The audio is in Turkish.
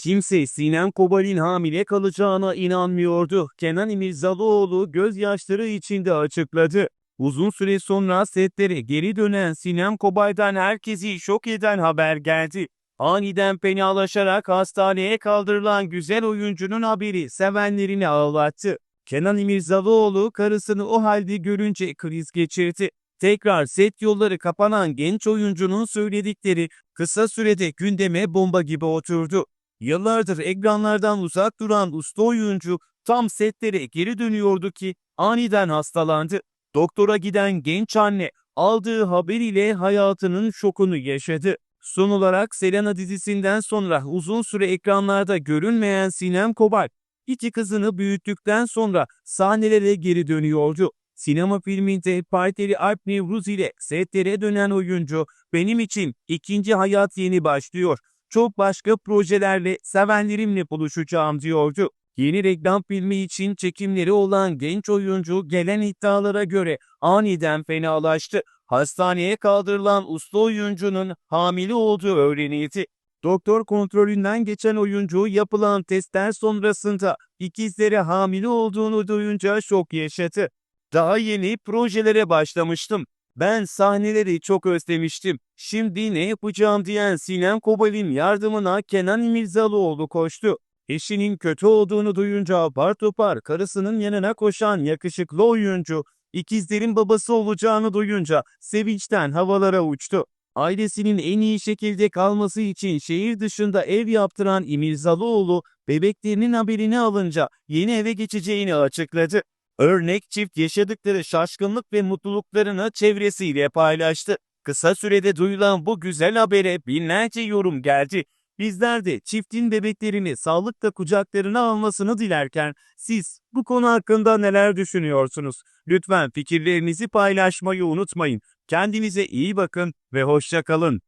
Kimse Sinem Kobal'in hamile kalacağına inanmıyordu. Kenan İmirzalıoğlu gözyaşları içinde açıkladı. Uzun süre sonra setlere geri dönen Sinem Kobay'dan herkesi şok eden haber geldi. Aniden fenalaşarak hastaneye kaldırılan güzel oyuncunun haberi sevenlerini ağlattı. Kenan İmirzalıoğlu karısını o halde görünce kriz geçirdi. Tekrar set yolları kapanan genç oyuncunun söyledikleri kısa sürede gündeme bomba gibi oturdu. Yıllardır ekranlardan uzak duran usta oyuncu tam setlere geri dönüyordu ki aniden hastalandı. Doktora giden genç anne aldığı haber ile hayatının şokunu yaşadı. Son olarak Selena dizisinden sonra uzun süre ekranlarda görünmeyen Sinem Kobal, iki kızını büyüttükten sonra sahnelere geri dönüyordu. Sinema filminde partneri Alp Nevruz ile setlere dönen oyuncu, benim için ikinci hayat yeni başlıyor. Çok başka projelerle sevenlerimle buluşacağım diyordu. Yeni reklam filmi için çekimleri olan genç oyuncu gelen iddialara göre aniden fenalaştı. Hastaneye kaldırılan usta oyuncunun hamile olduğu öğrenildi. Doktor kontrolünden geçen oyuncu yapılan testler sonrasında ikizleri hamile olduğunu duyunca şok yaşadı. Daha yeni projelere başlamıştım. Ben sahneleri çok özlemiştim. Şimdi ne yapacağım diyen Sinem Kobal'in yardımına Kenan İmirzalıoğlu koştu. Eşinin kötü olduğunu duyunca apar topar karısının yanına koşan yakışıklı oyuncu, ikizlerin babası olacağını duyunca sevinçten havalara uçtu. Ailesinin en iyi şekilde kalması için şehir dışında ev yaptıran İmirzalıoğlu, bebeklerinin haberini alınca yeni eve geçeceğini açıkladı. Örnek çift yaşadıkları şaşkınlık ve mutluluklarını çevresiyle paylaştı. Kısa sürede duyulan bu güzel habere binlerce yorum geldi. Bizler de çiftin bebeklerini sağlıkla kucaklarına almasını dilerken siz bu konu hakkında neler düşünüyorsunuz? Lütfen fikirlerinizi paylaşmayı unutmayın. Kendinize iyi bakın ve hoşça kalın.